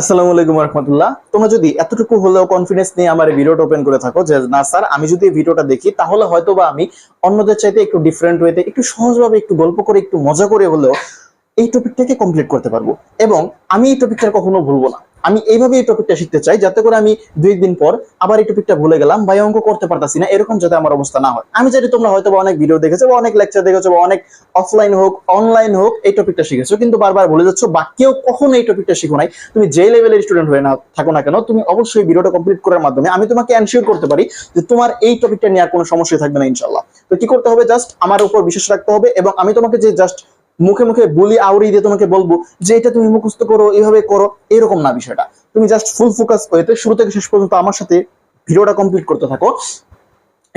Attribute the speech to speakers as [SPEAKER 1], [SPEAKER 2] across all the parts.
[SPEAKER 1] আসসালামু আলাইকুম যদি এতটুকু হলেও কনফিডেন্স নিয়ে আমার ওপেন করে থাকো না স্যার আমি যদি দেখি তাহলে হয়তো বা আমি অন্যদের চাইতে একটু ডিফারেন্ট একটু সহজভাবে একটু গল্প করে একটু মজা করে হলেও এই টপিকটাকে কমপ্লিট করতে পারবো এবং আমি এই টপিকটা কখনো ভুলবো না আমি এইভাবে এই টপিকটা শিখতে চাই যাতে করে আমি দুই একদিন পর আবার এই টপিকটা ভুলে গেলাম বা অঙ্ক করতে পারতাছি না এরকম যাতে আমার অবস্থা না হয় আমি জানি তোমরা হয়তো অনেক ভিডিও দেখেছো বা অনেক লেকচার দেখেছো বা অনেক অফলাইন হোক অনলাইন হোক এই টপিকটা শিখেছো কিন্তু বারবার ভুলে যাচ্ছ বা কেউ কখনো এই টপিকটা শিখো নাই তুমি যে লেভেলের স্টুডেন্ট হয়ে না থাকো না কেন তুমি অবশ্যই ভিডিওটা কমপ্লিট করার মাধ্যমে আমি তোমাকে এনশিওর করতে পারি যে তোমার এই টপিকটা নিয়ে আর কোনো সমস্যা থাকবে না ইনশাল্লাহ তো কি করতে হবে জাস্ট আমার উপর বিশ্বাস রাখতে হবে এবং আমি তোমাকে যে জাস্ট মুখে মুখে বলি আউরি দিয়ে তোমাকে বলবো যে এটা তুমি মুখস্থ করো এভাবে করো এরকম না বিষয়টা তুমি জাস্ট ফুল ফোকাস হয়েতে শুরু থেকে শেষ পর্যন্ত আমার সাথে ভিডিওটা কমপ্লিট করতে থাকো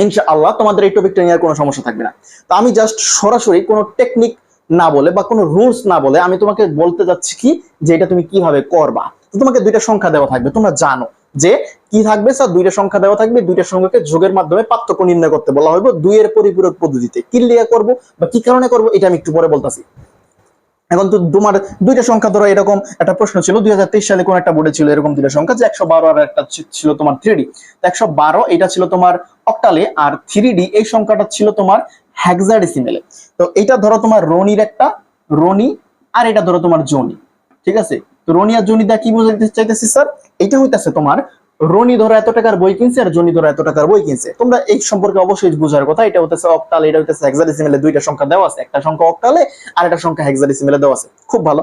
[SPEAKER 1] ইনশাআল্লাহ তোমাদের এই টপিকটা নিয়ে আর কোনো সমস্যা থাকবে না তো আমি জাস্ট সরাসরি কোনো টেকনিক না বলে বা কোনো রুলস না বলে আমি তোমাকে বলতে যাচ্ছি কি যে এটা তুমি কিভাবে করবা তোমাকে দুইটা সংখ্যা দেওয়া থাকবে তোমরা জানো যে কি থাকবে স্যার দুইটা সংখ্যা দেওয়া থাকবে দুইটা সংখ্যাকে যোগের মাধ্যমে পার্থক্য নির্ণয় করতে বলা হইব দুই এর পরিপূরক পদ্ধতিতে কি লিয়া করব বা কি কারণে করব এটা আমি একটু পরে বলতাছি এখন তো তোমার দুইটা সংখ্যা ধরো এরকম একটা প্রশ্ন ছিল দুই সালে কোন একটা বোর্ডে ছিল এরকম দুইটা সংখ্যা যে একশো বারো আর একটা ছিল তোমার থ্রি ডি একশো বারো এটা ছিল তোমার অক্টালে আর থ্রি ডি এই সংখ্যাটা ছিল তোমার হ্যাকজাডিসিমেলে তো এটা ধরো তোমার রনির একটা রনি আর এটা ধরো তোমার জনি ঠিক আছে তো রনি আর জনি জনিদা কি বোঝাতে চাইতেছি স্যার এটা হইতেছে তোমার রনি ধরো এত টাকার বই কিনছে আর জনি ধরো এত টাকার বই কিনছে তোমরা এই সম্পর্কে অবশ্যই বুঝার কথা এটা হতেছে অক্টাল এটা হতেছে হেক্সাডেসিমেলে দুইটা সংখ্যা দেওয়া আছে একটা সংখ্যা অক্টালে আর একটা সংখ্যা হেক্সাডেসিমেলে দেওয়া আছে খুব ভালো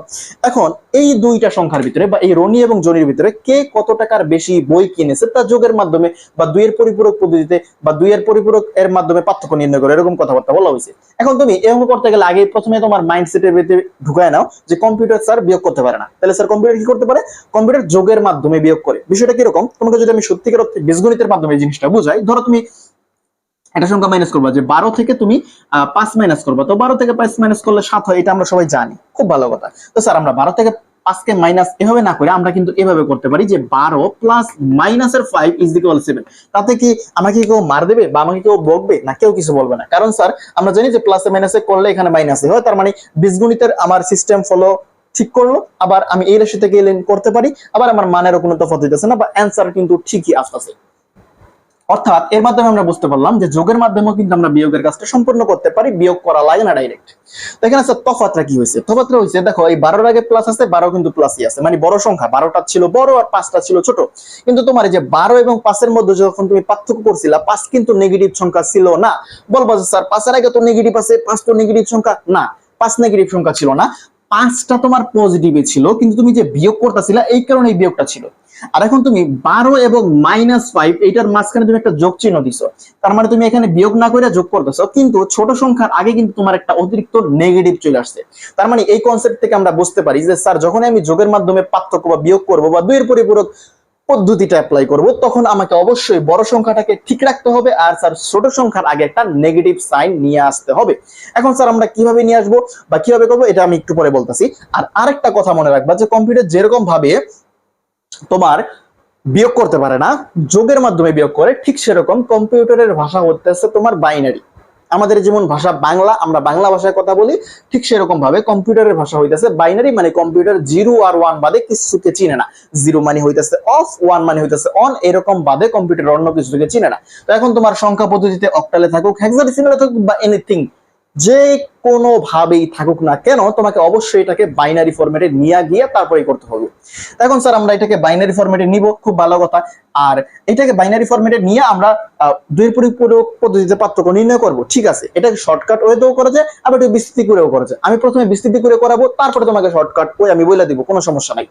[SPEAKER 1] এখন এই দুইটা সংখ্যার ভিতরে বা এই রনি এবং জনির ভিতরে কে কত টাকার বেশি বই কিনেছে তা যোগের মাধ্যমে বা দুইয়ের পরিপূরক পদ্ধতিতে বা দুইয়ের পরিপূরক এর মাধ্যমে পার্থক্য নির্ণয় করে এরকম কথাবার্তা বলা হয়েছে এখন তুমি এরকম করতে গেলে আগে প্রথমে তোমার মাইন্ডসেটের ভিতরে ঢুকায় নাও যে কম্পিউটার স্যার বিয়োগ করতে পারে না তাহলে স্যার কম্পিউটার কি করতে পারে কম্পিউটার যোগের মাধ্যমে বিয়োগ করে বিষয়টা কিরকম তোমাকে যদি আমি সত্যিকার অর্থে বীজগণিতের মাধ্যমে এই জিনিসটা বুঝাই ধরো তুমি একটা সংখ্যা মাইনাস করবা যে বারো থেকে তুমি পাঁচ মাইনাস করবা তো বারো থেকে পাঁচ মাইনাস করলে সাত হয় এটা আমরা সবাই জানি খুব ভালো কথা তো স্যার আমরা বারো থেকে পাঁচকে মাইনাস এভাবে না করে আমরা কিন্তু এভাবে করতে পারি যে বারো প্লাস মাইনাস এর ফাইভ ইজ ইকুয়াল সেভেন তাতে কি আমাকে কেউ মার দেবে বা আমাকে কেউ বকবে না কেউ কিছু বলবে না কারণ স্যার আমরা জানি যে প্লাসে মাইনাসে করলে এখানে মাইনাসে হয় তার মানে বীজগণিতের আমার সিস্টেম ফলো ঠিক করলো আবার আমি এই রাশি থেকে এলেন করতে পারি আবার আমার মানেরও কোনো তফাৎ হইতেছে না বা অ্যান্সার কিন্তু ঠিকই আসতেছে অর্থাৎ এর মাধ্যমে আমরা বুঝতে পারলাম যে যোগের মাধ্যমে কিন্তু আমরা বিয়োগের কাজটা সম্পূর্ণ করতে পারি বিয়োগ করা লাগে না ডাইরেক্ট তো এখানে আছে তফাতটা কি হয়েছে তফাতটা হয়েছে দেখো এই বারোর আগে প্লাস আছে বারো কিন্তু প্লাসই আছে মানে বড় সংখ্যা বারোটা ছিল বড় আর পাঁচটা ছিল ছোট কিন্তু তোমার যে বারো এবং পাঁচের মধ্যে যখন তুমি পার্থক্য করছিলা পাঁচ কিন্তু নেগেটিভ সংখ্যা ছিল না বলবা স্যার পাঁচের আগে তো নেগেটিভ আছে পাঁচ তো নেগেটিভ সংখ্যা না পাঁচ নেগেটিভ সংখ্যা ছিল না পাঁচটা তোমার পজিটিভে ছিল কিন্তু তুমি যে বিয়োগ করতেছিল এই কারণে এই বিয়োগটা ছিল আর এখন তুমি বারো এবং মাইনাস ফাইভ এইটার মাঝখানে তুমি একটা যোগ চিহ্ন দিছো তার মানে তুমি এখানে বিয়োগ না করে যোগ করতেছো কিন্তু ছোট সংখ্যার আগে কিন্তু তোমার একটা অতিরিক্ত নেগেটিভ চলে আসছে তার মানে এই কনসেপ্ট থেকে আমরা বুঝতে পারি যে স্যার যখন আমি যোগের মাধ্যমে পার্থক্য বা বিয়োগ করবো বা দুইয়ের পরিপূরক পদ্ধতিটা অ্যাপ্লাই করব তখন আমাকে অবশ্যই বড় সংখ্যাটাকে ঠিক রাখতে হবে আর স্যার ছোট সংখ্যার আগে একটা নেগেটিভ সাইন নিয়ে আসতে হবে এখন স্যার আমরা কিভাবে নিয়ে আসবো বা কিভাবে করবো এটা আমি একটু পরে বলতেছি আর আরেকটা কথা মনে রাখবা যে কম্পিউটার যেরকম ভাবে তোমার বিয়োগ করতে পারে না যোগের মাধ্যমে বিয়োগ করে ঠিক সেরকম কম্পিউটারের ভাষা আসছে তোমার বাইনারি আমাদের যেমন ভাষা বাংলা আমরা বাংলা ভাষায় কথা বলি ঠিক সেরকম ভাবে কম্পিউটারের ভাষা হইতেছে বাইনারি মানে কম্পিউটার জিরো আর ওয়ান বাদে কিছুকে চিনে না জিরো মানে হইতেছে অফ ওয়ান মানে হইতেছে অন এরকম বাদে কম্পিউটার অন্য কিছুকে চিনে না তো এখন তোমার সংখ্যা পদ্ধতিতে অক্টালে থাকুক হ্যাক্সাডেসিমালে থাকুক বা এনিথিং যে কোনোভাবেই থাকুক না কেন তোমাকে অবশ্যই এটাকে বাইনারি ফরম্যাটে নিয়ে গিয়ে তারপরেই করতে হবে এখন স্যার আমরা এটাকে বাইনারি ফরম্যাটে নিব খুব ভালো কথা আর এটাকে বাইনারি ফরম্যাটে নিয়ে আমরা দুই পরিপূরক পদ্ধতিতে পার্থক্য নির্ণয় করব ঠিক আছে এটাকে শর্টকাট ওয়েতেও করা যায় আবার একটু বিস্তৃতি করেও করা যায় আমি প্রথমে বিস্তৃতি করে করাবো তারপরে তোমাকে শর্টকাট ওই আমি বলে দিব কোনো সমস্যা নাই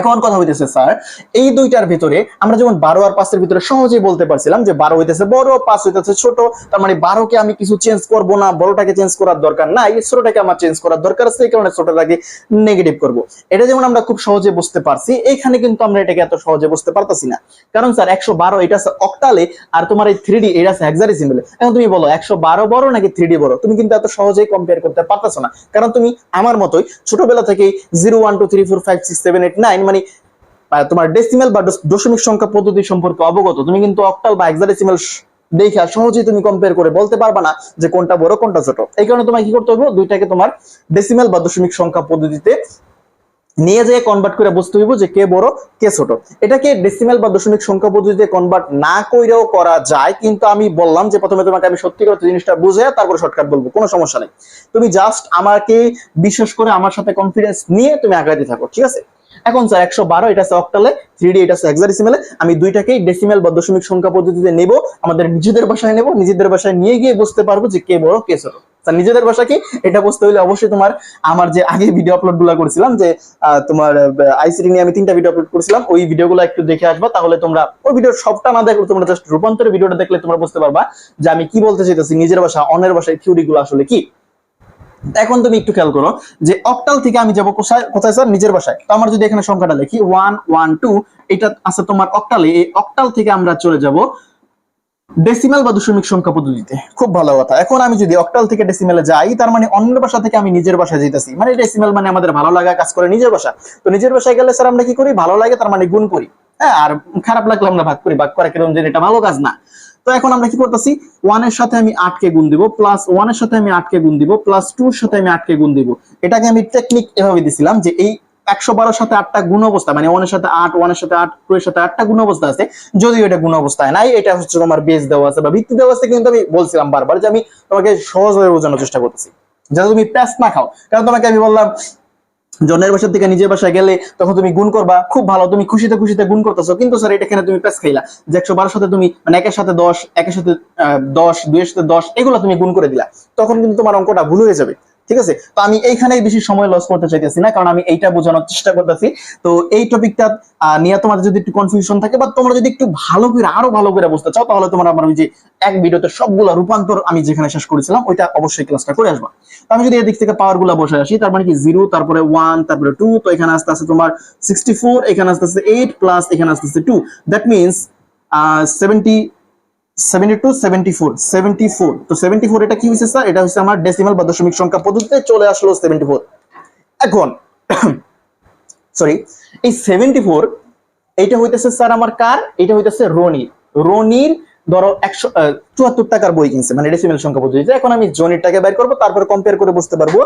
[SPEAKER 1] এখন কথা হইতেছে স্যার এই দুইটার ভিতরে আমরা যেমন বারো আর পাঁচের ভিতরে সহজেই বলতে পারছিলাম যে বারো হইতেছে বড় পাঁচ হইতেছে ছোট তার মানে বারোকে আমি কিছু চেঞ্জ করব না বড়টাকে চেঞ্জ করার দরকার নাই ছোটটাকে আমার চেঞ্জ করার দরকার আছে এই কারণে ছোটটাকে নেগেটিভ করব এটা যেমন আমরা খুব সহজে বুঝতে পারছি এখানে কিন্তু আমরা এটাকে এত সহজে বুঝতে পারতেছি না কারণ স্যার একশো বারো এটা আছে অক্টালে আর তোমার এই থ্রি ডি এটা আছে হ্যাক্সারিসিম্বলে এখন তুমি বলো একশো বারো বড় নাকি থ্রি ডি বড় তুমি কিন্তু এত সহজেই কম্পেয়ার করতে পারতেছো না কারণ তুমি আমার মতোই ছোটবেলা থেকেই zero one two three four five six seven eight nine মানে তোমার ডেসিমেল বা দশমিক সংখ্যা পদ্ধতি সম্পর্কে অবগত তুমি কিন্তু অক্টাল বা হেক্সাডেসিমাল দেখা সহজেই তুমি কম্পেয়ার করে বলতে পারবা না যে কোনটা বড় কোনটা ছোট এই কারণে তোমাকে কি করতে হবে দুইটাকে তোমার ডেসিমেল বা দশমিক সংখ্যা পদ্ধতিতে নিয়ে যেয়ে কনভার্ট করে বুঝতে হইব যে কে বড় কে ছোট এটাকে ডেসিমেল বা দশমিক সংখ্যা পদ্ধতিতে কনভার্ট না কইরেও করা যায় কিন্তু আমি বললাম যে প্রথমে তোমাকে আমি সত্যি করে জিনিসটা বুঝে তারপরে শর্টকাট বলবো কোনো সমস্যা নেই তুমি জাস্ট আমাকে বিশ্বাস করে আমার সাথে কনফিডেন্স নিয়ে তুমি আগাইতে থাকো ঠিক আছে এখন স্যার একশো বারো এটা আছে অক্টালে থ্রি ডি এটা হেক্সাডেসিমেলে আমি দুইটাকেই ডেসিমেল বা দশমিক সংখ্যা পদ্ধতিতে নেব আমাদের নিজেদের বাসায় নেব নিজেদের বাসায় নিয়ে গিয়ে বুঝতে পারবো যে কে বড় কে ছোট তার নিজেদের ভাষা কি এটা বুঝতে হলে অবশ্যই তোমার আমার যে আগে ভিডিও আপলোড গুলা করেছিলাম যে তোমার আইসিডি নিয়ে আমি তিনটা ভিডিও আপলোড করেছিলাম ওই ভিডিও ভিডিওগুলো একটু দেখে আসবা তাহলে তোমরা ওই ভিডিও সবটা না দেখলে তোমরা জাস্ট রূপান্তরের ভিডিওটা দেখলে তোমরা বুঝতে পারবা যে আমি কি বলতে চাইতেছি নিজের ভাষা অন্যের ভাষায় থিওরি গুলো আসলে কি এখন তুমি একটু খেয়াল করো যে অক্টাল থেকে আমি যাবো কোথায় কোথায় স্যার নিজের বাসায় তো আমার যদি এখানে সংখ্যাটা লিখি ওয়ান ওয়ান টু এটা আছে তোমার অক্টালে এই অক্টাল থেকে আমরা চলে যাব ডেসিমাল বা দশমিক সংখ্যা পদ্ধতিতে খুব ভালো কথা এখন আমি যদি অক্টাল থেকে ডেসিমালে যাই তার মানে অন্য বাসা থেকে আমি নিজের বাসায় যেতেছি মানে ডেসিমাল মানে আমাদের ভালো লাগা কাজ করে নিজের বাসা তো নিজের বাসায় গেলে স্যার আমরা কি করি ভালো লাগে তার মানে গুণ করি হ্যাঁ আর খারাপ লাগলে আমরা ভাগ করি ভাগ করা কিরকম যে এটা ভালো কাজ না তো এখন আমরা কি করতেছি ওয়ান এর সাথে আমি আটকে গুণ দিব প্লাস ওয়ান এর সাথে আমি আটকে গুণ দিব প্লাস টুর সাথে আমি আটকে গুণ দিব এটাকে আমি টেকনিক এভাবে দিছিলাম যে এই একশো বারোর সাথে আটটা গুণ অবস্থা মানে ওয়ান এর সাথে আট ওয়ান এর সাথে আট টু এর সাথে আটটা গুণ অবস্থা আছে যদিও এটা গুণ অবস্থায় নাই এটা হচ্ছে তোমার বেস দেওয়া আছে বা ভিত্তি দেওয়া আছে কিন্তু আমি বলছিলাম বারবার যে আমি তোমাকে সহজভাবে বোঝানোর চেষ্টা করতেছি যাতে তুমি প্যাস না খাও কারণ তোমাকে আমি বললাম জনের বাসার থেকে নিজের বাসায় গেলে তখন তুমি গুণ করবা খুব ভালো তুমি খুশিতে খুশিতে গুণ করতেছো কিন্তু স্যার এটা এখানে তুমি প্যাস খাইলা যে একশো বারোর সাথে তুমি মানে একের সাথে দশ একের সাথে দশ দুইয়ের সাথে দশ এগুলো তুমি গুণ করে দিলা তখন কিন্তু তোমার অঙ্কটা ভুল হয়ে যাবে ঠিক আছে তো আমি এইখানেই বেশি সময় লস করতে চাইতেছি না কারণ আমি এইটা বোঝানোর চেষ্টা করতেছি তো এই টপিকটা নিয়ে তোমাদের যদি একটু কনফিউশন থাকে বা তোমরা যদি একটু ভালো করে আরো ভালো করে বুঝতে চাও তাহলে তোমরা আমার যে এক ভিডিওতে সবগুলো রূপান্তর আমি যেখানে শেষ করেছিলাম ওইটা অবশ্যই ক্লাসটা করে আসবা তো আমি যদি এদিক থেকে পাওয়ার গুলা বসে আসি তার মানে কি জিরো তারপরে ওয়ান তারপরে টু তো এখানে আসতে আসতে তোমার সিক্সটি ফোর এখানে আসতে আসতে এইট প্লাস এখানে আসতে আসতে টু দ্যাট মিনস সেভেন্টি চুয়াত্তর টাকার বই মানে ডেসিমেল সংখ্যা এখন আমি করবো কম্পেয়ার করে বুঝতে পারবো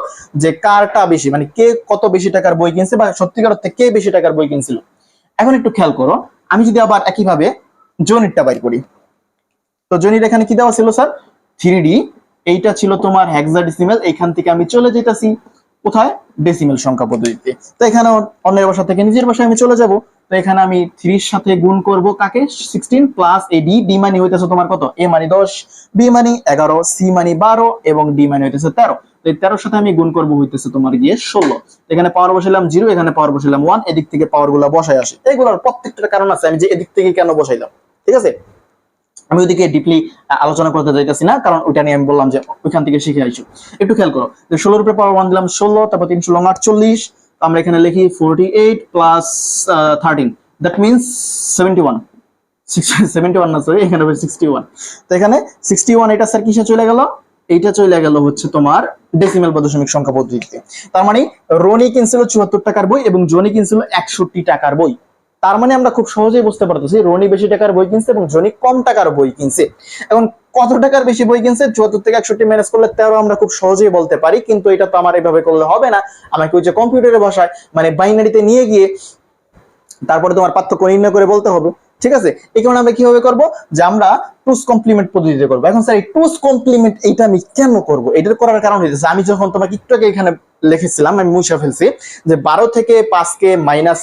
[SPEAKER 1] যে কারটা বেশি মানে কে কত বেশি টাকার বই কিনছে বা সত্যিকার অর্থে কে বেশি টাকার বই কিনছিল এখন একটু খেয়াল করো আমি যদি আবার একইভাবে জনিরটা বাইর করি তো জনির এখানে কি দেওয়া ছিল স্যার থ্রি এইটা ছিল তোমার হ্যাকজা ডিসিমেল এখান থেকে আমি চলে যেতেছি কোথায় ডেসিমেল সংখ্যা পদ্ধতিতে তো এখানে অন্যের বাসা থেকে নিজের বাসায় আমি চলে যাব তো এখানে আমি থ্রির সাথে গুণ করব কাকে sixteen plus A D D মানি হইতেছে তোমার কত এ মানি দশ বি মানি এগারো সি মানি বারো এবং ডি মানি হইতেছে তেরো তো এই তেরোর সাথে আমি গুণ করবো হইতেছে তোমার গিয়ে ষোলো এখানে পাওয়ার বসাইলাম জিরো এখানে পাওয়ার বসাইলাম ওয়ান এদিক থেকে পাওয়ার গুলা বসায় আসে এগুলোর প্রত্যেকটা কারণ আছে আমি যে এদিক থেকে কেন বসাইলাম ঠিক আছে আমি ওইদিকে ডিপলি আলোচনা করতে যাইতেছি না কারণ ওইটা নিয়ে আমি বললাম যে ওইখান থেকে শিখে আইসো একটু খেয়াল করো ষোলো রুপে পাওয়ার ওয়ান দিলাম ষোলো তারপর তিনশো লং আটচল্লিশ আমরা এখানে লিখি forty eight plus thirteen that means seventy one seventy one না সরি এখানে সিক্সটি ওয়ান তো এখানে সিক্সটি ওয়ান এটা স্যার কিসে চলে গেল এইটা চলে গেল হচ্ছে তোমার ডেসিমেল বা সংখ্যা পদ্ধতিতে তার মানে রনি কিনছিল চুয়াত্তর টাকার বই এবং জনি কিনছিল একষট্টি টাকার বই তার মানে আমরা খুব সহজেই বুঝতে পারতেছি রনি বেশি টাকার বই কিনছে এবং জনি কম টাকার বই কিনছে এখন কত টাকার বেশি বই কিনছে চুয়াত্তর থেকে একষট্টি ম্যানেজ করলে তেরো আমরা খুব সহজেই বলতে পারি কিন্তু এটা তো আমার এইভাবে করলে হবে না আমাকে ওই যে কম্পিউটারের ভাষায় মানে বাইনারিতে নিয়ে গিয়ে তারপরে তোমার পার্থক্য নির্ণয় করে বলতে হবে ঠিক আছে এই কারণে আমরা কিভাবে করবো যে আমরা টুস কমপ্লিমেন্ট পদ্ধতিতে করবো এখন স্যার এই টুস কমপ্লিমেন্ট এইটা আমি কেন করবো এটার করার কারণ হইতেছে আমি যখন তোমাকে একটু আগে এখানে লিখেছিলাম আমি মুছে ফেলছি যে বারো থেকে পাঁচকে মাইনাস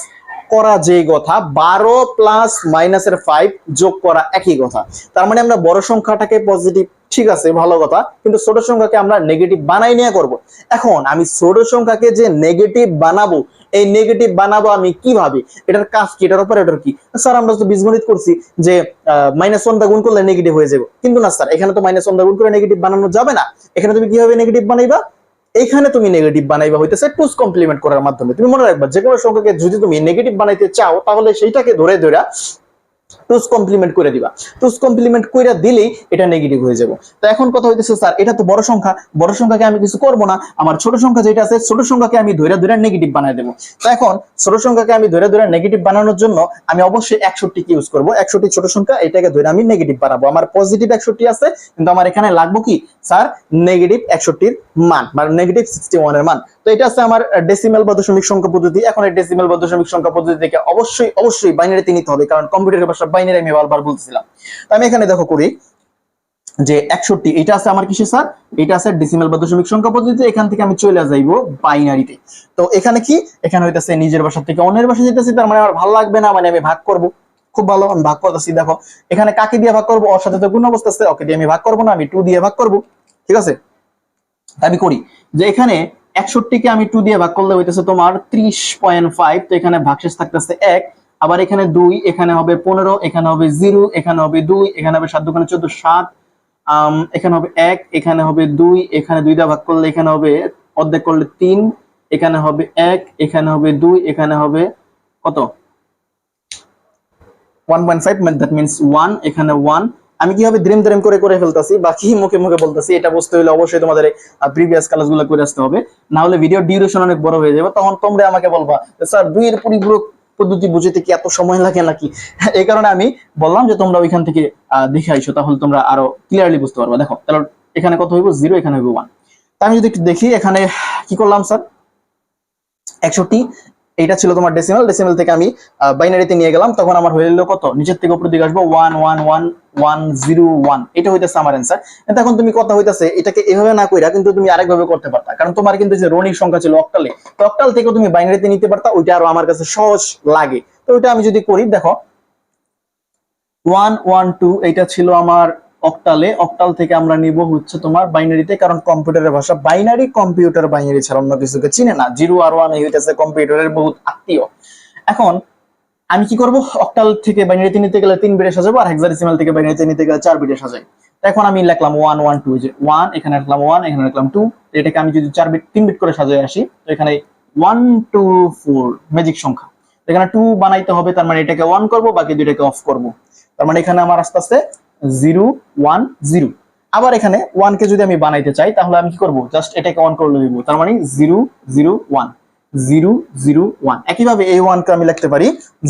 [SPEAKER 1] করা যেই কথা বারো প্লাস মাইনাসের ফাইভ যোগ করা একই কথা তার মানে আমরা বড় সংখ্যাটাকে পজিটিভ ঠিক আছে ভালো কথা কিন্তু ছোট সংখ্যাকে আমরা নেগেটিভ বানাই নিয়ে করব। এখন আমি ছোট সংখ্যাকে যে নেগেটিভ বানাবো এই নেগেটিভ বানাবো আমি কিভাবে এটার কাজ কি এটার অপারেটর কি স্যার আমরা তো বীজগণিত করছি যে মাইনাস ওয়ান দা গুণ করলে নেগেটিভ হয়ে যাবে কিন্তু না স্যার এখানে তো মাইনাস ওয়ান দা গুণ করে নেগেটিভ বানানো যাবে না এখানে তুমি কিভাবে নেগেটিভ বানাইবা এখানে তুমি নেগেটিভ বানাইবা হইতেছে টুস কমপ্লিমেন্ট করার মাধ্যমে তুমি মনে রাখবা যে কোনো সংখ্যাকে যদি তুমি নেগেটিভ বানাইতে চাও তাহলে সেইটাকে ধরে ধরে টুস কমপ্লিমেন্ট করে দিবা টুস কমপ্লিমেন্ট করে দিলেই এটা নেগেটিভ হয়ে যাবে তো এখন কথা হইতেছে স্যার এটা তো বড় সংখ্যা বড় সংখ্যাকে আমি কিছু করব না আমার ছোট সংখ্যা যেটা আছে ছোট সংখ্যাকে আমি ধৈরা ধৈরা নেগেটিভ বানাই দেবো তো এখন ছোট সংখ্যাকে আমি ধৈরা ধৈরা নেগেটিভ বানানোর জন্য আমি অবশ্যই একষট্টি ইউজ করবো একষট্টি ছোট সংখ্যা এটাকে ধরে আমি নেগেটিভ বানাবো আমার পজিটিভ একষট্টি আছে কিন্তু আমার এখানে লাগবো কি স্যার নেগেটিভ একষট্টির মান মানে নেগেটিভ সিক্সটি ওয়ানের মান তো এটা আছে আমার ডেসিমেল বা দশমিক সংখ্যা পদ্ধতি এখন এই ডেসিমেল বা দশমিক সংখ্যা পদ্ধতি থেকে অবশ্যই অবশ্যই বাইনারিতে নিতে হবে কারণ কম্পিউটারের ভাষা বাইনারি আমি বারবার বলছিলাম তো আমি এখানে দেখো করি যে একষট্টি এটা আছে আমার কিসে স্যার এটা আছে ডেসিমেল বা দশমিক সংখ্যা পদ্ধতিতে এখান থেকে আমি চলে যাইবো বাইনারিতে তো এখানে কি এখানে হইতেছে নিজের ভাষা থেকে অন্যের ভাষা যেতেছে তার মানে আমার ভালো লাগবে না মানে আমি ভাগ করব খুব ভালো আমি ভাগ করতেছি দেখো এখানে কাকে দিয়ে ভাগ করবো ওর সাথে তো গুণ অবস্থা আছে ওকে দিয়ে আমি ভাগ করবো না আমি টু দিয়ে ভাগ করব ঠিক আছে আমি করি যে এখানে কে আমি টু দিয়ে ভাগ করলে হইতেছে তোমার ত্রিশ পয়েন্ট ফাইভ তো এখানে ভাগশেষ থাকতেছে এক আবার এখানে দুই এখানে হবে পনেরো এখানে হবে জিরো এখানে হবে দুই এখানে হবে সাত দোকানে চোদ্দ সাত এখানে হবে এক এখানে হবে দুই এখানে দুই ভাগ করলে এখানে হবে অর্ধেক করলে তিন এখানে হবে এক এখানে হবে দুই এখানে হবে কত one point five that means one এখানে ওয়ান আমি কিভাবে দ্রেম দ্রেম করে করে ফেলতেছি বা কি মুখে মুখে বলতেছি এটা বুঝতে হলে অবশ্যই তোমাদের প্রিভিয়াস ক্লাসগুলো করে আসতে হবে না হলে ভিডিও ডিউরেশন অনেক বড় হয়ে যাবে তখন তোমরা আমাকে বলবা স্যার দুইয়ের পরিপূরক পদ্ধতি বুঝতে কি এত সময় লাগে নাকি এই কারণে আমি বললাম যে তোমরা ওইখান থেকে দেখে আইসো তাহলে তোমরা আরো ক্লিয়ারলি বুঝতে পারবা দেখো তাহলে এখানে কত হইব জিরো এখানে হইব ওয়ান তা আমি যদি একটু দেখি এখানে কি করলাম স্যার একষট্টি এটা ছিল তোমার ডেসিমাল ডেসিমাল থেকে আমি বাইনারিতে নিয়ে গেলাম তখন আমার হয়ে গেল কত নিচের থেকে উপর দিকে আসবো one one one one zero one এটা হইতেছে আমার অ্যান্সার এখন তুমি কথা হইতেছে এটাকে এভাবে না কইরা কিন্তু তুমি আরেকভাবে করতে পারতা কারণ তোমার কিন্তু যে রনির সংখ্যা ছিল অকটালে তো অকটাল থেকে তুমি বাইনারিতে নিতে পারতা ওইটা আরো আমার কাছে সহজ লাগে তো ওইটা আমি যদি করি দেখো ওয়ান ওয়ান টু এইটা ছিল আমার অক্টালে অক্টাল থেকে আমরা নিব হচ্ছে তোমার বাইনারিতে কারণ কম্পিউটারের ভাষা বাইনারি কম্পিউটার বাইনারি ছাড়া অন্য কিছুকে চিনে না জিরো আর ওয়ান এই হইতেছে কম্পিউটারের বহুত আত্মীয় এখন আমি কি করব অক্টাল থেকে বাইনারিতে নিতে গেলে তিন বিটে সাজাবো আর হেক্সাডেসিমাল থেকে বাইনারিতে নিতে গেলে চার বিটে সাজাই এখন আমি লিখলাম ওয়ান ওয়ান টু যে ওয়ান এখানে লিখলাম ওয়ান এখানে লিখলাম টু এটাকে আমি যদি চার বিট তিন বিট করে সাজাই আসি তো এখানে ওয়ান টু ফোর ম্যাজিক সংখ্যা এখানে টু বানাইতে হবে তার মানে এটাকে অন করব বাকি দুইটাকে অফ করব তার মানে এখানে আমার আস্তে আস্তে জিরো ওয়ান জিরো আবার এখানে ওয়ান কে যদি আমি বানাইতে চাই তাহলে আমি কি করবো জাস্ট এটাকে অন করে দিব তার মানে zero zero one zero zero one একইভাবে এই ওয়ানকে আমি লিখতে পারি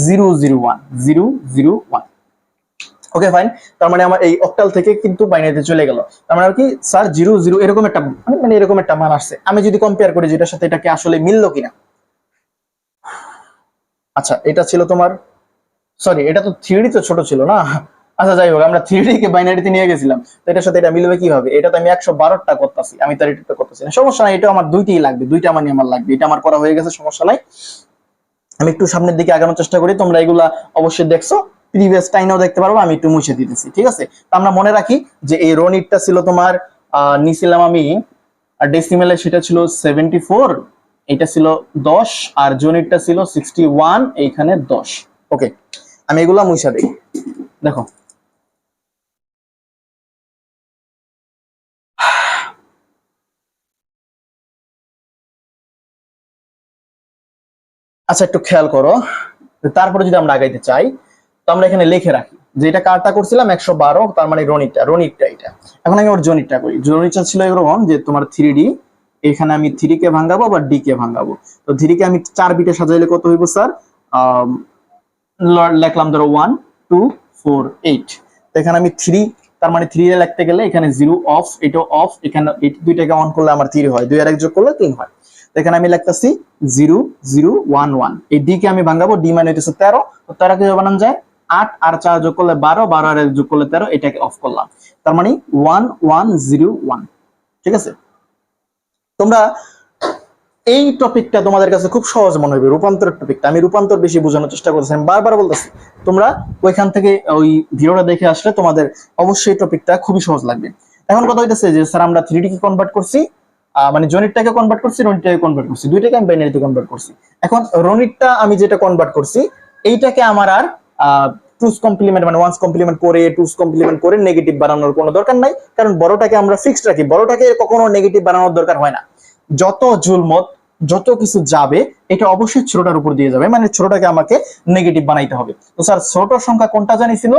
[SPEAKER 1] zero zero one zero zero one okay fine তার মানে আমার এই অক্টাল থেকে কিন্তু বাইনারিতে চলে গেল তার মানে কি স্যার জিরো জিরো এরকম একটা মানে এরকম একটা মান আসছে আমি যদি কম্পেয়ার করি যেটার সাথে এটাকে আসলে মিললো কিনা আচ্ছা এটা ছিল তোমার সরি এটা তো থিওরি তো ছোট ছিল না আচ্ছা যাই হোক আমরা থ্রি কে বাইনারিতে নিয়ে গেছিলাম তো এটার সাথে এটা মিলবে কিভাবে এটা তো আমি একশো বারোটা করতেছি আমি তার এটা করতেছি না সমস্যা নাই এটা আমার দুইটাই লাগবে দুইটা মানে আমার লাগবে এটা আমার করা হয়ে গেছে সমস্যা নাই আমি একটু সামনের দিকে আগানোর চেষ্টা করি তোমরা এগুলা অবশ্যই দেখছো প্রিভিয়াস টাইমেও দেখতে পারবো আমি একটু মুছে দিতেছি ঠিক আছে তো আমরা মনে রাখি যে এই রনিটটা ছিল তোমার আহ নিছিলাম আমি ডেসিমেলে সেটা ছিল সেভেন্টি ফোর এটা ছিল দশ আর জোনিটটা ছিল সিক্সটি ওয়ান এইখানে দশ ওকে আমি এগুলা মুছে দিই দেখো আচ্ছা একটু খেয়াল করো তারপরে যদি আমরা আগাইতে চাই তো আমরা এখানে লিখে রাখি যে এটা কারটা করছিলাম একশো বারো তার মানে রনিটা রনিটটা এটা এখন আমি ওর জনিটা করি জনিটা ছিল এরকম যে তোমার থ্রি ডি এখানে আমি থ্রি কে ভাঙাবো বা ডি কে ভাঙাবো তো থ্রি কে আমি চার বিটে সাজাইলে কত হইব স্যার লেখলাম ধরো ওয়ান টু ফোর এইট তো এখানে আমি থ্রি তার মানে থ্রি লিখতে গেলে এখানে জিরো অফ এটা অফ এখানে দুইটাকে অন করলে আমার থ্রি হয় দুই আর এক যোগ করলে তিন হয় এখানে আমি লিখতেছি জিরো জিরো ওয়ান ওয়ান এই ডি কে আমি ভাঙাবো ডি মানে হইতেছে তেরো তো তেরো কে বানানো যায় আট আর চার যোগ করলে বারো বারো আর যোগ করলে তেরো এটাকে অফ করলাম তার মানে ওয়ান ওয়ান জিরো ওয়ান ঠিক আছে তোমরা এই টপিকটা তোমাদের কাছে খুব সহজ মনে হবে রূপান্তরের টপিকটা আমি রূপান্তর বেশি বোঝানোর চেষ্টা করতেছি আমি বারবার বলতেছি তোমরা ওইখান থেকে ওই ভিডিওটা দেখে আসলে তোমাদের অবশ্যই টপিকটা খুবই সহজ লাগবে এখন কথা হইতেছে যে স্যার আমরা থ্রি ডি কে কনভার্ট করছি মানে জনিটটাকে কনভার্ট করছি রনিটটাকে কনভার্ট করছি দুইটাকে আমি বাইনারিতে কনভার্ট করছি এখন রনিটটা আমি যেটা কনভার্ট করছি এইটাকে আমার আর টুস কমপ্লিমেন্ট মানে ওয়ান্স কমপ্লিমেন্ট করে টুস কমপ্লিমেন্ট করে নেগেটিভ বানানোর কোনো দরকার নাই কারণ বড়টাকে আমরা ফিক্সড রাখি বড়টাকে কখনো নেগেটিভ বানানোর দরকার হয় না যত ঝুলমত যত কিছু যাবে এটা অবশ্যই ছোটটার উপর দিয়ে যাবে মানে ছোটটাকে আমাকে নেগেটিভ বানাইতে হবে তো স্যার ছোট সংখ্যা কোনটা জানিছিল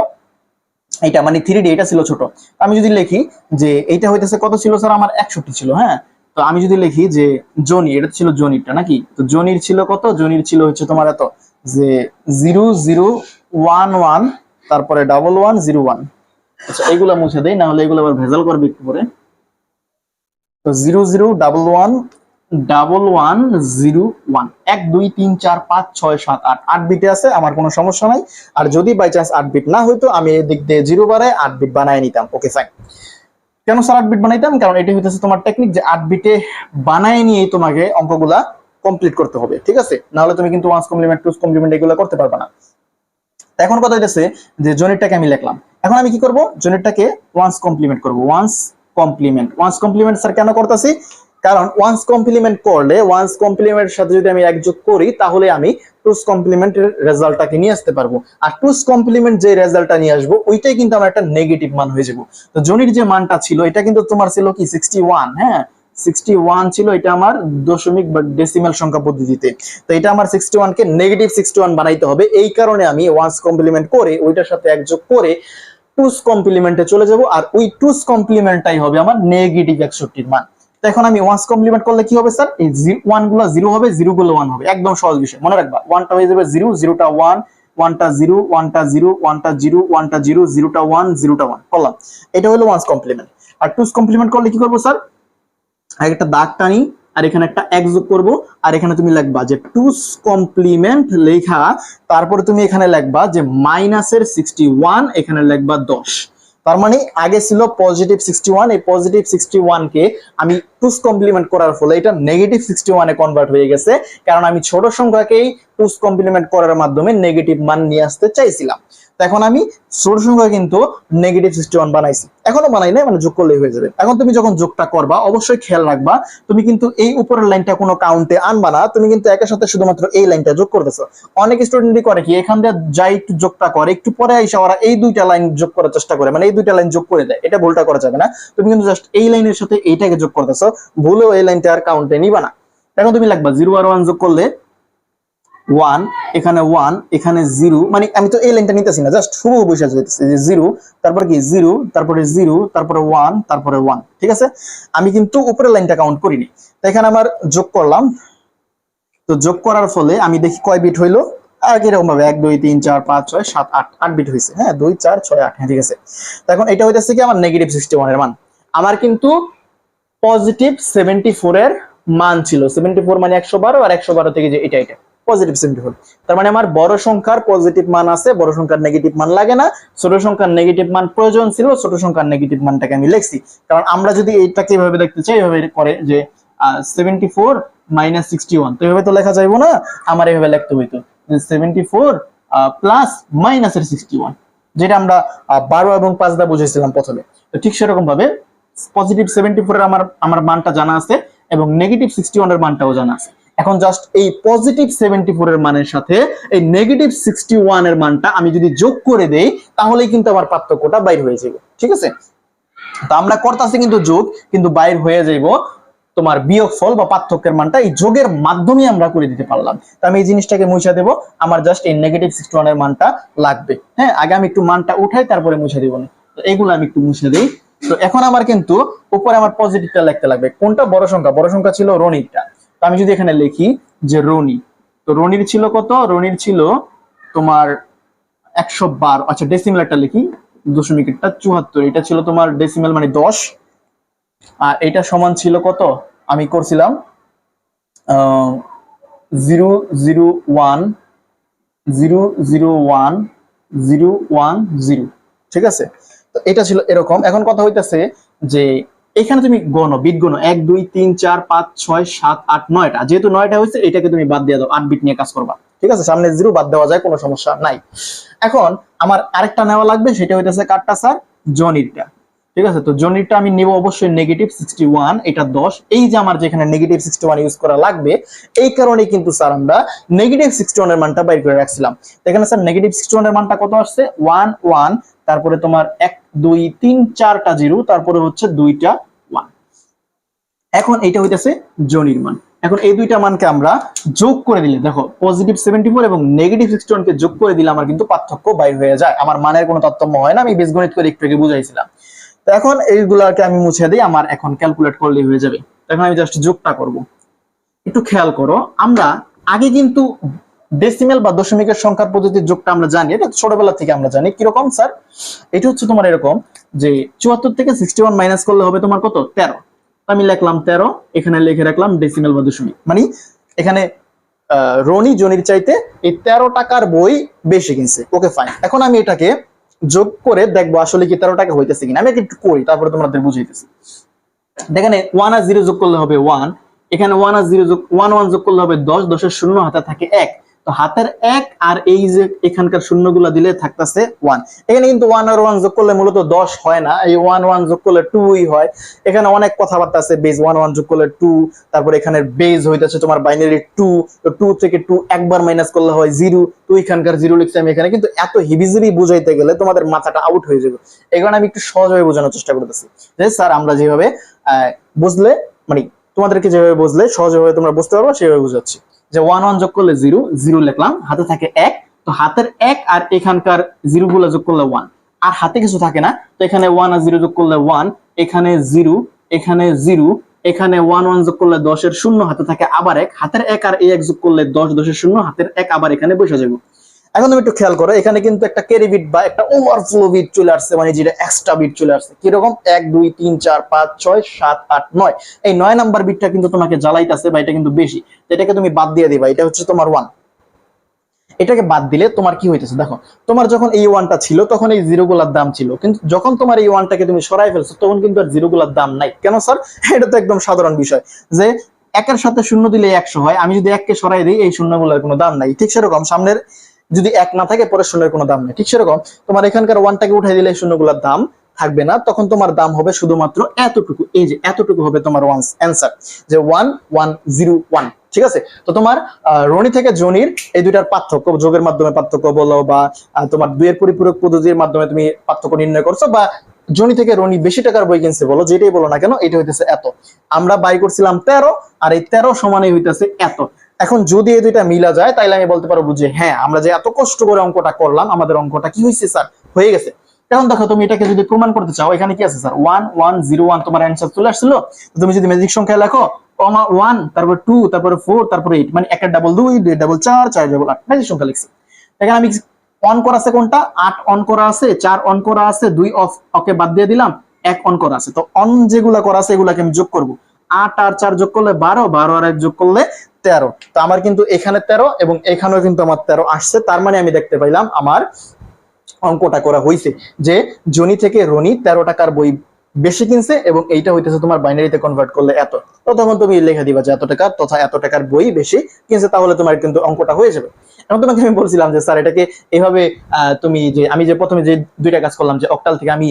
[SPEAKER 1] এটা মানে থ্রি ডি এটা ছিল ছোট আমি যদি লিখি যে এইটা হইতেছে কত ছিল স্যার আমার একষট্টি ছিল হ্যাঁ তো আমি যদি লিখি যে জনি এটা ছিল জনিরটা নাকি তো জনির ছিল কত জনির ছিল হচ্ছে তোমার এত যে জিরো জিরো ওয়ান ওয়ান তারপরে ডাবল ওয়ান জিরো ওয়ান আচ্ছা এইগুলো মুছে দেয় না হলে এগুলো আবার ভেজাল করবে একটু পরে তো zero zero double one double one zero one এক দুই তিন চার পাঁচ ছয় সাত আট আট বিটে আছে আমার কোনো সমস্যা নাই আর যদি বাই চান্স আট বিট না হইতো আমি এদিক দিয়ে জিরো বারে আট বিট বানায় নিতাম ওকে ফাইন কেন স্যার আট বিট বানাইতাম কারণ এটি হইতেছে তোমার টেকনিক যে আট বিটে বানায় নিয়ে তোমাকে অঙ্কগুলা কমপ্লিট করতে হবে ঠিক আছে নাহলে তুমি কিন্তু ওয়ান্স কমপ্লিমেন্ট টু কমপ্লিমেন্ট এগুলো করতে পারবে না এখন কথা হইতেছে যে জোনেরটাকে আমি লিখলাম এখন আমি কি করব জোনেরটাকে ওয়ান্স কমপ্লিমেন্ট করব ones complement ones complement sir কেন করতেছি কারণ ওয়ান্স কমপ্লিমেন্ট করলে ওয়ান্স কমপ্লিমেন্টের সাথে যদি আমি একযোগ করি তাহলে আমি টুস কমপ্লিমেন্টের রেজাল্টটাকে নিয়ে আসতে পারবো আর টুস কমপ্লিমেন্ট যে রেজাল্টটা নিয়ে আসবো ওইটাই কিন্তু আমার একটা নেগেটিভ মান হয়ে যাবো তো জনির যে মানটা ছিল এটা কিন্তু তোমার ছিল কি সিক্সটি হ্যাঁ 61 ছিল এটা আমার দশমিক বা ডেসিমাল সংখ্যা পদ্ধতিতে তো এটা আমার 61 কে নেগেটিভ 61 বানাইতে হবে এই কারণে আমি ওয়ান্স কমপ্লিমেন্ট করে ওইটার সাথে একযোগ করে টুস কমপ্লিমেন্টে চলে যাব আর ওই টুস কমপ্লিমেন্টটাই হবে আমার নেগেটিভ 61 এর মান এখন আমি ওয়ান্স কমপ্লিমেন্ট করলে কি হবে স্যার এই ওয়ান গুলো জিরো হবে জিরো গুলো ওয়ান হবে একদম সহজ বিষয় মনে রাখবা ওয়ানটা হয়ে যাবে জিরো জিরোটা ওয়ান ওয়ানটা জিরো ওয়ানটা জিরো ওয়ানটা জিরো ওয়ানটা জিরো জিরোটা ওয়ান জিরোটা ওয়ান করলাম এটা হলো ওয়ান্স কমপ্লিমেন্ট আর টুস কমপ্লিমেন্ট করলে কি করবো স্যার একটা দাগ টানি আর এখানে একটা এক যোগ করবো আর এখানে তুমি লিখবা যে টুস কমপ্লিমেন্ট লেখা তারপরে তুমি এখানে লেখবা যে মাইনাসের সিক্সটি ওয়ান এখানে লেখবা দশ তার মানে আগে ছিল পজিটিভ সিক্সটি ওয়ান এই পজিটিভ সিক্সটি ওয়ানকে আমি টুস কমপ্লিমেন্ট করার ফলে এটা নেগেটিভ সিক্সটি ওয়ানে কনভার্ট হয়ে গেছে কারণ আমি ছোট সংখ্যাকেই টুস কমপ্লিমেন্ট করার মাধ্যমে নেগেটিভ মান নিয়ে আসতে চাইছিলাম তো এখন আমি ষোলো সংখ্যা কিন্তু নেগেটিভ সিক্সটি ওয়ান বানাইছি এখনো বানাই নাই মানে যোগ করলেই হয়ে যাবে এখন তুমি যখন যোগটা করবা অবশ্যই খেয়াল রাখবা তুমি কিন্তু এই উপরের লাইনটা কোনো কাউন্টে আনবা না তুমি কিন্তু একের সাথে শুধুমাত্র এই লাইনটা যোগ করতেছো অনেক স্টুডেন্টই করে কি এখান দিয়ে যাই একটু যোগটা করে একটু পরে এসে ওরা এই দুইটা লাইন যোগ করার চেষ্টা করে মানে এই দুইটা লাইন যোগ করে দেয় এটা ভুলটা করা যাবে না তুমি কিন্তু জাস্ট এই লাইনের সাথে এইটাকে যোগ করতেছো ভুলও এই লাইনটা আর কাউন্টে নিবা না এখন তুমি লাগবা জিরো আর ওয়ান যোগ করলে ওয়ান এখানে ওয়ান এখানে জিরো মানে আমি তো এই লাইনটা নিতেছি না জাস্ট শুরু বসে যেতেছি যে জিরো তারপর কি জিরো তারপরে জিরো তারপরে ওয়ান তারপরে ওয়ান ঠিক আছে আমি কিন্তু উপরের লাইনটা কাউন্ট করিনি তো এখানে আমার যোগ করলাম তো যোগ করার ফলে আমি দেখি কয় বিট হইলো এরকম ভাবে এক দুই তিন চার পাঁচ ছয় সাত আট আট বিট হয়েছে হ্যাঁ দুই চার ছয় আট হ্যাঁ ঠিক আছে তো এখন এটা হইতেছে কি আমার নেগেটিভ সিক্সটি ওয়ানের মান আমার কিন্তু পজিটিভ সেভেন্টি ফোরের মান ছিল সেভেন্টি ফোর মানে একশো বারো আর একশো বারো থেকে যে এটা এটা পজিটিভ সেন্টিফোর তার মানে আমার বড় সংখ্যার পজিটিভ মান আছে বড় সংখ্যার নেগেটিভ মান লাগে না ছোট সংখ্যার নেগেটিভ মান প্রয়োজন ছিল ছোট সংখ্যার নেগেটিভ মানটাকে আমি লিখছি কারণ আমরা যদি এইটাকে এইভাবে দেখতে চাই এইভাবে করে যে seventy four minus sixty one তো এইভাবে তো লেখা যাইবো না আমার এইভাবে লিখতে হইতো সেভেন্টি ফোর প্লাস মাইনাসের সিক্সটি ওয়ান যেটা আমরা বারো এবং পাঁচ দা বুঝেছিলাম প্রথমে তো ঠিক সেরকম ভাবে পজিটিভ সেভেন্টি এর আমার আমার মানটা জানা আছে এবং নেগেটিভ সিক্সটি এর মানটাও জানা আছে এখন জাস্ট এই পজিটিভ সেভেন্টি এর মানের সাথে এই নেগেটিভ সিক্সটি এর মানটা আমি যদি যোগ করে দেই তাহলেই কিন্তু আমার পার্থক্যটা বাইর হয়ে যাবে ঠিক আছে তো আমরা করতেছি কিন্তু যোগ কিন্তু বাইর হয়ে যাইব তোমার বিয়োগ ফল বা পার্থক্যের মানটা এই যোগের মাধ্যমে আমরা করে দিতে পারলাম তো আমি এই জিনিসটাকে মুছে দেবো আমার জাস্ট এই নেগেটিভ সিক্সটি এর মানটা লাগবে হ্যাঁ আগে আমি একটু মানটা উঠাই তারপরে মুছে দেবো না তো এগুলো আমি একটু মুছে দিই তো এখন আমার কিন্তু উপরে আমার পজিটিভটা লিখতে লাগবে কোনটা বড় সংখ্যা বড় সংখ্যা ছিল রনিকটা আমি যদি এখানে লিখি যে রনি তো রনির ছিল কত রনির ছিল তোমার একশো বারো আচ্ছা ডেসিমেলারটা লিখি দশমিকটা চুয়াত্তর এটা ছিল তোমার ডেসিমেল মানে দশ আর এটা সমান ছিল কত আমি করছিলাম zero zero one zero zero one zero one zero ঠিক আছে তো এটা ছিল এরকম এখন কথা হইতেছে যে এখানে তুমি গণ বিট গণ এক দুই তিন চার পাঁচ ছয় সাত আট নয়টা যেহেতু নয়টা হয়েছে এটাকে তুমি বাদ দিয়ে দাও আট বিট নিয়ে কাজ করবা ঠিক আছে সামনে জিরো বাদ দেওয়া যায় কোনো সমস্যা নাই এখন আমার আরেকটা নেওয়া লাগবে সেটা হইতেছে কাটটা স্যার জনিরটা ঠিক আছে তো জনিরটা আমি নেব অবশ্যই নেগেটিভ সিক্সটি এটা 10 এই যে আমার যেখানে নেগেটিভ সিক্সটি ইউজ করা লাগবে এই কারণে কিন্তু স্যার আমরা নেগেটিভ সিক্সটি এর মানটা বাইর করে রাখছিলাম এখানে স্যার নেগেটিভ সিক্সটি এর মানটা কত আসছে ওয়ান ওয়ান তারপরে তোমার এক দুই তিন চারটা জিরো তারপরে হচ্ছে দুইটা ওয়ান এখন এটা হইতেছে জনির মান এখন এই দুইটা মানকে আমরা যোগ করে দিলে দেখো পজিটিভ সেভেন্টি ফোর এবং নেগেটিভ সিক্সটি কে যোগ করে দিলে আমার কিন্তু পার্থক্য বাইর হয়ে যায় আমার মানের কোনো তারতম্য হয় না আমি বীজগণিত করে একটু আগে বুঝাইছিলাম এখন এইগুলাকে আমি মুছে দিই আমার এখন ক্যালকুলেট করলেই হয়ে যাবে এখন আমি জাস্ট যোগটা করব একটু খেয়াল করো আমরা আগে কিন্তু ডেসিমেল বা দশমিকের সংখ্যার পদ্ধতির যোগটা আমরা জানি এটা ছোটবেলা থেকে আমরা জানি কিরকম স্যার এটা হচ্ছে তোমার এরকম যে চুয়াত্তর থেকে সিক্সটি ওয়ান মাইনাস করলে হবে তোমার কত তেরো আমি লিখলাম তেরো এখানে লিখে রাখলাম ডেসিমেল বা দশমিক মানে এখানে রনি জনির চাইতে এই তেরো টাকার বই বেশি কিনছে ওকে ফাইন এখন আমি এটাকে যোগ করে দেখবো আসলে কি তেরো টাকা হইতেছে কিনা আমি একটু করি তারপরে তোমাদের বুঝাইতেছি দেখেন ওয়ান আর জিরো যোগ করলে হবে ওয়ান এখানে ওয়ান আর জিরো যোগ ওয়ান ওয়ান যোগ করলে হবে দশ দশের শূন্য হাতে থাকে এক তো হাতের এক আর এই যে এখানকার শূন্যগুলো দিলে থাকতেছে ওয়ান এখানে কিন্তু ওয়ান আর ওয়ান যোগ করলে মূলত দশ হয় না এই ওয়ান ওয়ান যোগ করলে টুই হয় এখানে অনেক কথাবার্তা আছে বেজ ওয়ান ওয়ান যোগ করলে টু তারপর এখানে বেজ হইতেছে তোমার বাইনারি টু তো টু থেকে টু একবার মাইনাস করলে হয় জিরো তো এখানকার জিরো লিখছি আমি এখানে কিন্তু এত হিবিজিবি বুঝাইতে গেলে তোমাদের মাথাটা আউট হয়ে যাবে এই কারণে আমি একটু সহজভাবে বোঝানোর চেষ্টা করতেছি স্যার আমরা যেভাবে বুঝলে মানে তোমাদেরকে যেভাবে বুঝলে সহজভাবে তোমরা বুঝতে পারবো সেভাবে বুঝাচ্ছি যে ওয়ান ওয়ান যোগ করলে জিরো জিরো লিখলাম হাতে থাকে এক তো হাতের এক আর এখানকার জিরো গুলো যোগ করলে ওয়ান আর হাতে কিছু থাকে না তো এখানে ওয়ান আর জিরো যোগ করলে ওয়ান এখানে জিরো এখানে জিরো এখানে ওয়ান ওয়ান যোগ করলে দশের শূন্য হাতে থাকে আবার এক হাতের এক আর এই এক যোগ করলে দশ দশের শূন্য হাতের এক আবার এখানে বসে যাবো এখন তুমি একটু খেয়াল করো এখানে কিন্তু একটা কেরি বিট বা একটা ওভারফ্লো বিট চলে আসছে মানে যেটা এক্সট্রা বিট চলে আসছে কিরকম এক দুই তিন চার পাঁচ ছয় সাত আট নয় এই নয় নাম্বার বিটটা কিন্তু তোমাকে জ্বালাইতেছে বা এটা কিন্তু বেশি এটাকে তুমি বাদ দিয়ে দিবা এটা হচ্ছে তোমার ওয়ান এটাকে বাদ দিলে তোমার কি হইতেছে দেখো তোমার যখন এই ওয়ানটা ছিল তখন এই জিরো গুলার দাম ছিল কিন্তু যখন তোমার এই ওয়ানটাকে তুমি সরাই ফেলছো তখন কিন্তু আর জিরো গুলার দাম নাই কেন স্যার এটা তো একদম সাধারণ বিষয় যে একের সাথে শূন্য দিলে একশো হয় আমি যদি এককে সরাই দিই এই শূন্য গুলার কোনো দাম নাই ঠিক সেরকম সামনের যদি এক না থাকে পরে শূন্যের কোনো দাম নেই ঠিক সেরকম তোমার এখানকার ওয়ানটাকে উঠাই দিলে শূন্যগুলোর দাম থাকবে না তখন তোমার দাম হবে শুধুমাত্র এতটুকু এই যে এতটুকু হবে তোমার ওয়ান অ্যান্সার যে ওয়ান ওয়ান জিরো ওয়ান ঠিক আছে তো তোমার রনি থেকে জনির এই দুইটার পার্থক্য যোগের মাধ্যমে পার্থক্য বলো বা তোমার দুয়ের পরিপূরক পদ্ধতির মাধ্যমে তুমি পার্থক্য নির্ণয় করছো বা জনি থেকে রনি বেশি টাকার বই কিনছে বলো যেটাই বলো না কেন এটা হইতেছে এত আমরা বাই করছিলাম তেরো আর এই তেরো সমানে হইতেছে এত এখন যদি এই দুইটা মিলা যায় তাইলে আমি বলতে পারবো যে হ্যাঁ আমরা যে এত কষ্ট করে অঙ্কটা করলাম আমাদের অঙ্কটা কি হয়েছে স্যার হয়ে গেছে এখন দেখো তুমি এটাকে যদি প্রমাণ করতে চাও এখানে কি আছে sir one one zero one তোমার অ্যান্সার চলে আসছিল তুমি যদি ম্যাজিক সংখ্যা লেখো কমা ওয়ান তারপর টু তারপর ফোর তারপর এইট মানে একটা ডাবল দুই দুই ডাবল চার চার ডাবল আট ম্যাজিক সংখ্যা লিখছি এখানে আমি অন করা আছে কোনটা আট অন করা আছে চার অন করা আছে দুই অফ ওকে বাদ দিয়ে দিলাম এক অন করা আছে তো অন যেগুলা করা আছে এগুলাকে আমি যোগ করবো আট আর চার যোগ করলে বারো বারো আর এক যোগ করলে তেরো তো আমার কিন্তু এখানে তেরো এবং এখানেও কিন্তু আমার তেরো আসছে তার মানে আমি দেখতে পাইলাম আমার অঙ্কটা করা হয়েছে যে জনি থেকে রনি তেরো টাকার বই বেশি কিনছে এবং এইটা হইতেছে তোমার বাইনারিতে কনভার্ট করলে এত তো তখন তুমি লেখা দিবা যে এত টাকা তথা এত টাকার বই বেশি কিনছে তাহলে তোমার কিন্তু অঙ্কটা হয়ে যাবে এখন তোমাকে আমি বলছিলাম যে স্যার এটাকে এইভাবে তুমি যে আমি যে প্রথমে যে দুইটা কাজ করলাম যে অক্টাল থেকে আমি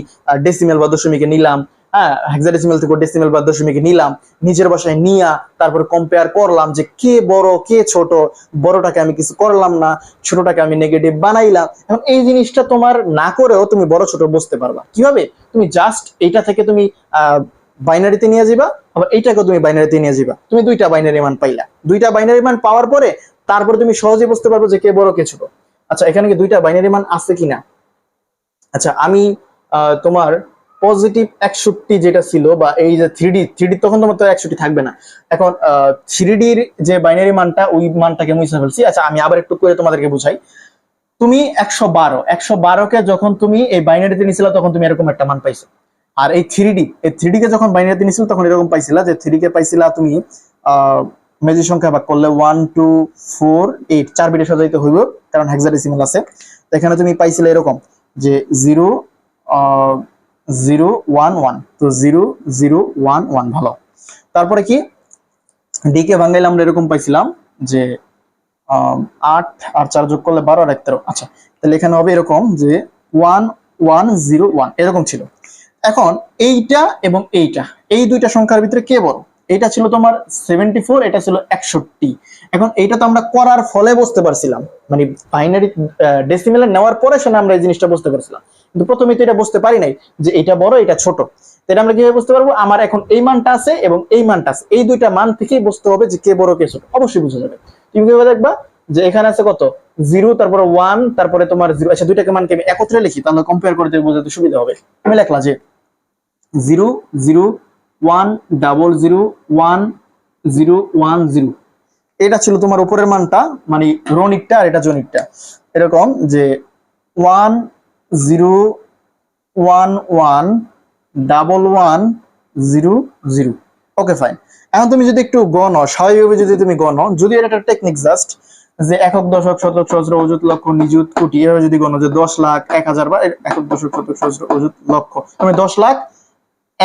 [SPEAKER 1] ডেসিমেল বা দশমিকে নিলাম হ্যাঁ হেক্সাডেসিমেল থেকে ডেসিমেল বা দশমিকে নিলাম নিজের বাসায় নিয়া তারপর কম্পেয়ার করলাম যে কে বড় কে ছোট বড়টাকে আমি কিছু করলাম না ছোটটাকে আমি নেগেটিভ বানাইলাম এখন এই জিনিসটা তোমার না করেও তুমি বড় ছোট বুঝতে পারবা কিভাবে তুমি জাস্ট এটা থেকে তুমি বাইনারিতে নিয়ে যাবা আবার এইটাকেও তুমি বাইনারিতে নিয়ে যাবা তুমি দুইটা বাইনারি মান পাইলা দুইটা বাইনারি মান পাওয়ার পরে তারপর তুমি সহজে বুঝতে পারবে যে কে বড় কে ছোট আচ্ছা এখানে কি দুইটা বাইনারি মান আছে কিনা আচ্ছা আমি তোমার পজিটিভ একষট্টি যেটা ছিল বা এই যে থ্রিডি থ্রিডি তখন তোমার তো একষট্টি থাকবে না এখন থ্রিডির যে বাইনারি মানটা ওই মানটাকে মুছে ফেলছি আচ্ছা আমি আবার একটু করে তোমাদেরকে বুঝাই তুমি একশো বারো একশো বারোকে যখন তুমি এই বাইনারিতে নিয়েছিলা তখন তুমি এরকম একটা মান পাইছো আর এই থ্রিডি এই কে যখন বাইনারিতে নিয়েছিল তখন এরকম পাইছিলা যে কে পাইছিলা তুমি মেজি সংখ্যা ভাগ করলে ওয়ান টু ফোর এইট চার বিটে সাজাইতে হইব কারণ হেক্সাডেসিমাল আছে এখানে তুমি পাইছিলে এরকম যে জিরো জিরো ওয়ান ওয়ান তো জিরো জিরো ওয়ান ওয়ান ভালো তারপরে কি ডিকে ভাঙাইলে আমরা এরকম পাইছিলাম যে আট আর চার যোগ করলে বারো আর এক তেরো আচ্ছা তাহলে এখানে হবে এরকম যে ওয়ান ওয়ান জিরো ওয়ান এরকম ছিল এখন এইটা এবং এইটা এই দুইটা সংখ্যার ভিতরে কে বড় এটা ছিল তোমার সেভেন্টি ফোর এটা ছিল একষট্টি এখন এইটা তো আমরা করার ফলে বুঝতে পারছিলাম মানে বাইনারি ডেসিমেলে নেওয়ার পরে সেটা আমরা এই জিনিসটা বুঝতে পারছিলাম কিন্তু প্রথমে তো এটা বুঝতে পারি নাই যে এটা বড় এটা ছোট তাহলে আমরা কিভাবে বুঝতে পারবো আমার এখন এই মানটা আছে এবং এই মানটা আছে এই দুইটা মান থেকেই বুঝতে হবে যে কে বড় কে ছোট অবশ্যই বুঝে যাবে তুমি কিভাবে দেখবা যে এখানে আছে কত জিরো তারপরে ওয়ান তারপরে তোমার জিরো আচ্ছা দুইটাকে মানকে আমি একত্রে লিখি তাহলে কম্পেয়ার করে করতে বোঝাতে সুবিধা হবে আমি লেখলা যে zero zero one double zero one zero one zero এটা ছিল তোমার উপরের মানটা মানে রনিকটা আর এটা জনিকটা এরকম যে one zero one one double one zero zero okay fine এখন তুমি যদি একটু গণ স্বাভাবিকভাবে যদি তুমি গণ যদি এটা একটা টেকনিক জাস্ট যে একক দশক শতক সহস্র অজুত লক্ষ নিযুত কোটি এভাবে যদি গণ যে দশ লাখ এক হাজার বা একক দশক শতক সহস্র অযুত লক্ষ তুমি মানে দশ লাখ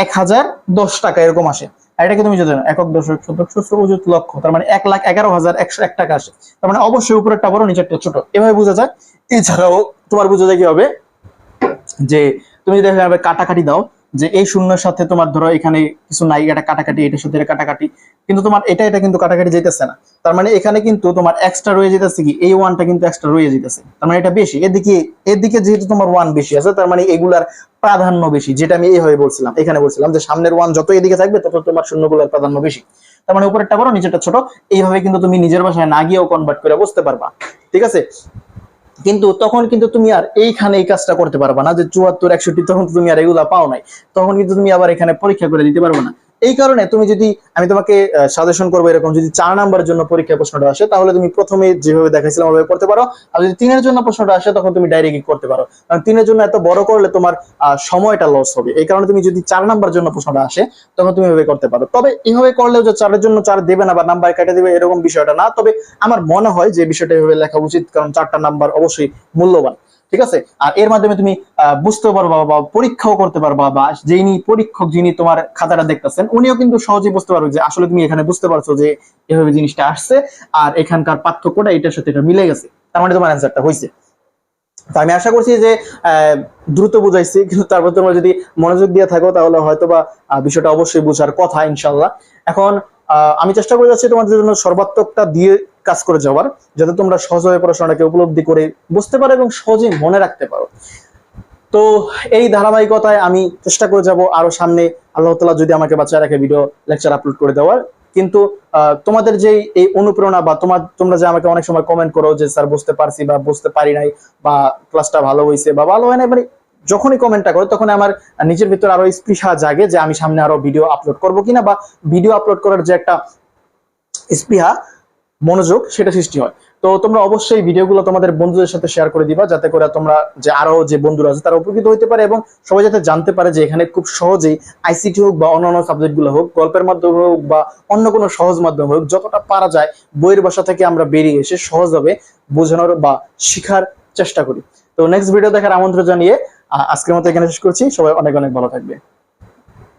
[SPEAKER 1] এক হাজার দশ টাকা এরকম আসে এটাকে তুমি যদি একক দশক শতক সহস্র অজুত লক্ষ তার মানে এক লাখ এগারো হাজার একশো এক টাকা আসে তার মানে অবশ্যই উপরেরটা বড় একটা ছোট এভাবে বোঝা যায় এছাড়াও তোমার বোঝা যায় কি হবে যে তুমি যদি এভাবে কাটাকাটি দাও যে এই শূন্যের সাথে তোমার ধরো এখানে কিছু নাই এটা কাটাকাটি এটার সাথে কাটাকাটি কিন্তু তোমার এটা এটা কিন্তু কাটাকাটি যেতেছে না তার মানে এখানে কিন্তু তোমার এক্সট্রা রয়ে যেতেছে কি এই ওয়ানটা কিন্তু এক্সট্রা রয়ে যেতেছে তার মানে এটা বেশি এদিকে এদিকে যেহেতু তোমার ওয়ান বেশি আছে তার মানে এগুলার প্রাধান্য বেশি যেটা আমি এইভাবে বলছিলাম এখানে বলছিলাম যে সামনের ওয়ান যত এদিকে থাকবে তত তোমার শূন্যগুলোর প্রাধান্য বেশি তার মানে উপরেরটা বড় নিচেরটা ছোট এইভাবে কিন্তু তুমি নিজের বাসায় না গিয়েও কনভার্ট করে বুঝতে পারবা ঠিক আছে কিন্তু তখন কিন্তু তুমি আর এইখানে এই কাজটা করতে পারবা না যে চুয়াত্তর একষট্টি তখন তুমি আর এগুলা পাও নাই তখন কিন্তু তুমি আবার এখানে পরীক্ষা করে দিতে পারবে না এই কারণে তুমি যদি আমি তোমাকে সাজেশন করবো এরকম যদি চার নাম্বারের জন্য পরীক্ষা প্রশ্নটা আসে তাহলে তুমি প্রথমে যেভাবে দেখাইছিলাম ওইভাবে করতে পারো আর যদি তিনের জন্য প্রশ্নটা আসে তখন তুমি ডাইরেক্ট করতে পারো কারণ তিনের জন্য এত বড় করলে তোমার সময়টা লস হবে এই কারণে তুমি যদি চার নাম্বার জন্য প্রশ্নটা আসে তখন তুমি এভাবে করতে পারো তবে এভাবে করলেও যে চারের জন্য চার দেবে না বা নাম্বার কেটে দেবে এরকম বিষয়টা না তবে আমার মনে হয় যে বিষয়টা এভাবে লেখা উচিত কারণ চারটা নাম্বার অবশ্যই মূল্যবান ঠিক আছে আর এর মাধ্যমে তুমি বুঝতে পারবা বা পরীক্ষাও করতে পারবা বা যিনি পরীক্ষক যিনি তোমার খাতাটা দেখতেছেন উনিও কিন্তু সহজে বুঝতে পারবে যে আসলে তুমি এখানে বুঝতে পারছো যে এভাবে জিনিসটা আসছে আর এখানকার পার্থক্যটা এটার সাথে এটা মিলে গেছে তার মানে তোমার অ্যান্সারটা হয়েছে আমি আশা করছি যে দ্রুত বুঝাইছি কিন্তু তারপর তোমরা যদি মনোযোগ দিয়ে থাকো তাহলে হয়তো বা বিষয়টা অবশ্যই বোঝার কথা ইনশাল্লাহ এখন আমি চেষ্টা করে যাচ্ছি তোমাদের জন্য সর্বাত্মকটা দিয়ে কাজ করে যাওয়ার যাতে তোমরা সহজভাবে পড়াশোনাটাকে উপলব্ধি করে বুঝতে পারো এবং সহজেই মনে রাখতে পারো তো এই ধারাবাহিকতায় আমি চেষ্টা করে যাব আরো সামনে আল্লাহ তালা যদি আমাকে বাচ্চা রাখে ভিডিও লেকচার আপলোড করে দেওয়ার কিন্তু তোমাদের যে এই অনুপ্রেরণা বা তোমার তোমরা যে আমাকে অনেক সময় কমেন্ট করো যে স্যার বুঝতে পারছি বা বুঝতে পারি নাই বা ক্লাসটা ভালো হয়েছে বা ভালো হয় না মানে যখনই কমেন্টটা করো তখন আমার নিজের ভিতরে আরো স্পৃহা জাগে যে আমি সামনে আরো ভিডিও আপলোড করব কিনা বা ভিডিও আপলোড করার যে একটা স্পৃহা মনোযোগ সেটা সৃষ্টি হয় তো তোমরা অবশ্যই ভিডিওগুলো তোমাদের বন্ধুদের সাথে শেয়ার করে দিবা যাতে করে তোমরা যে আরো যে বন্ধুরা আছে তারা উপকৃত হতে পারে এবং সবাই যাতে জানতে পারে যে এখানে খুব সহজেই আইসিটি হোক বা অন্যান্য সাবজেক্টগুলো হোক গল্পের মাধ্যমে হোক বা অন্য কোনো সহজ মাধ্যম হোক যতটা পারা যায় বইয়ের বাসা থেকে আমরা বেরিয়ে এসে সহজভাবে বোঝানোর বা শিখার চেষ্টা করি তো নেক্সট ভিডিও দেখার আমন্ত্রণ জানিয়ে আজকের মতো এখানে শেষ করছি সবাই অনেক অনেক ভালো থাকবে